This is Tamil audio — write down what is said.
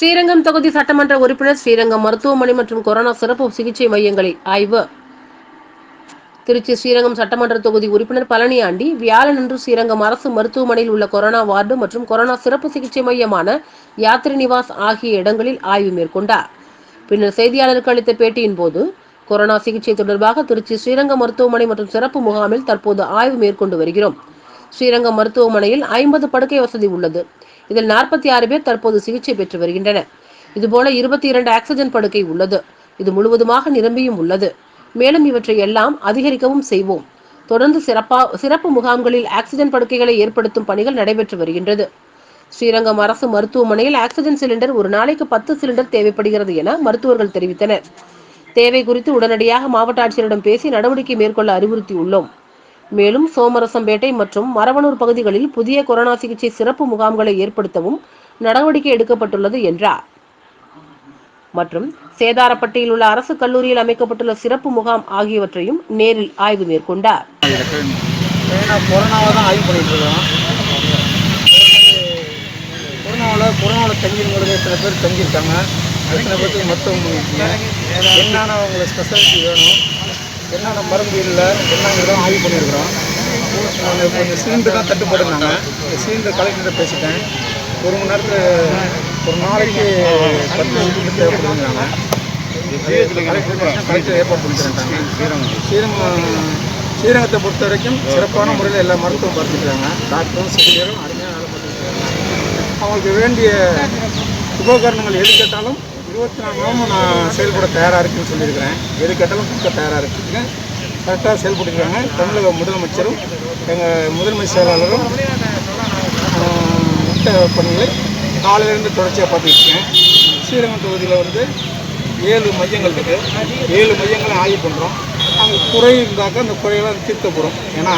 ஸ்ரீரங்கம் தொகுதி சட்டமன்ற உறுப்பினர் ஸ்ரீரங்கம் மருத்துவமனை மற்றும் கொரோனா சிறப்பு சிகிச்சை மையங்களில் ஆய்வு. திருச்சி ஸ்ரீரங்கம் சட்டமன்ற தொகுதி உறுப்பினர் பழனியாண்டி வியாழனன்று ஸ்ரீரங்கம் அரசு மருத்துவமனையில் உள்ள கொரோனா வார்டு மற்றும் கொரோனா சிறப்பு சிகிச்சை மையமான யாத்ரி நிவாஸ் ஆகிய இடங்களில் ஆய்வு மேற்கொண்டார். பின்னர் செய்தியாளருக்கு அளித்த பேட்டியின் போது கொரோனா சிகிச்சை தொடர்பாக திருச்சி ஸ்ரீரங்கம் மருத்துவமனை மற்றும் சிறப்பு முகாமில் தற்போது ஆய்வு மேற்கொண்டு வருகிறோம். ஸ்ரீரங்கம் மருத்துவமனையில் ஐம்பது படுக்கை வசதி உள்ளது. இதில் நாற்பத்தி ஆறு பேர் தற்போது சிகிச்சை பெற்று வருகின்றனர். இதுபோல இருபத்தி இரண்டு ஆக்சிஜன் படுக்கை உள்ளது. இது முழுவதுமாக நிரம்பியும் உள்ளது. மேலும் இவற்றை எல்லாம் அதிகரிக்கவும் செய்வோம். தொடர்ந்து சிறப்பா சிறப்பு முகாம்களில் ஆக்சிஜன் படுக்கைகளை ஏற்படுத்தும் பணிகள் நடைபெற்று வருகின்றது. ஸ்ரீரங்கம் அரசு மருத்துவமனையில் ஆக்சிஜன் சிலிண்டர் ஒரு நாளைக்கு பத்து சிலிண்டர் தேவைப்படுகிறது என மருத்துவர்கள் தெரிவித்தனர். தேவை குறித்து உடனடியாக மாவட்ட ஆட்சியரிடம் பேசி நடவடிக்கை மேற்கொள்ள அறிவுறுத்தியுள்ளோம். மேலும் சோமரசம்பேட்டை மற்றும் மரவனூர் பகுதிகளில் புதிய கொரோனா சிகிச்சை சிறப்பு முகாம்களை ஏற்படுத்தவும் நடவடிக்கை எடுக்கப்பட்டுள்ளது என்றார். மற்றும் சேதாரப்பட்டியில் உள்ள அரசு கல்லூரியில் அமைக்கப்பட்டுள்ள சிறப்பு முகாம் ஆகியவற்றையும் நேரில் ஆய்வு மேற்கொண்டார். தான் ஆய்வு கொரோனாவில் கொரோனாவில் சில பேர் தங்கியிருக்காங்க. எத்தனை பேருக்கு மருத்துவம் என்னென்ன ஸ்பெஷாலிட்டி வேணும் என்னென்ன மருந்து இல்லை என்னங்கிறதும் ஆய்வு பண்ணியிருக்கிறோம். நான் கொஞ்சம் சிலிண்டர் தான் தட்டுப்படுனாங்க இந்த சிலிண்டர் கலெக்டர் பேசிட்டேன். ஒரு மணி நேரத்தில் ஒரு நாளைக்கு பத்து சிலிண்டர் தேவைப்படுதுங்கிறாங்க. கலெக்டர் கலெக்டர் ஏற்பாடு பண்ணிக்கிறாங்க ஸ்ரீரங்கத்தை பொறுத்த வரைக்கும் சிறப்பான முறையில் எல்லா மருத்துவம் பார்த்துக்கிறாங்க. டாக்டரும் செவிலியரும் அருமையாக வேலை பார்த்துக்கிறாங்க. அவங்களுக்கு வேண்டிய உபகரணங்கள் எது கேட்டாலும் இருபத்தி நாலு நான் செயல்பட தயாராக இருக்குன்னு சொல்லியிருக்கிறேன். எது கேட்டாலும் கொடுக்க தயாராக இருக்குங்க கரெக்டாக செயல்பட்டுருக்காங்க தமிழக முதலமைச்சரும் எங்கள் முதன்மை செயலாளரும் முட்டை பணிகளை காலையிலேருந்து தொடர்ச்சியாக பார்த்துருக்கேன் இருக்கேன். ஸ்ரீரங்கம் தொகுதியில் வந்து ஏழு மையங்கள் இருக்குது ஏழு மையங்களை ஆய்வு பண்ணுறோம் அங்கே குறை இருந்தாக்கா அந்த குறையெல்லாம் தீர்க்க போகிறோம் ஏன்னா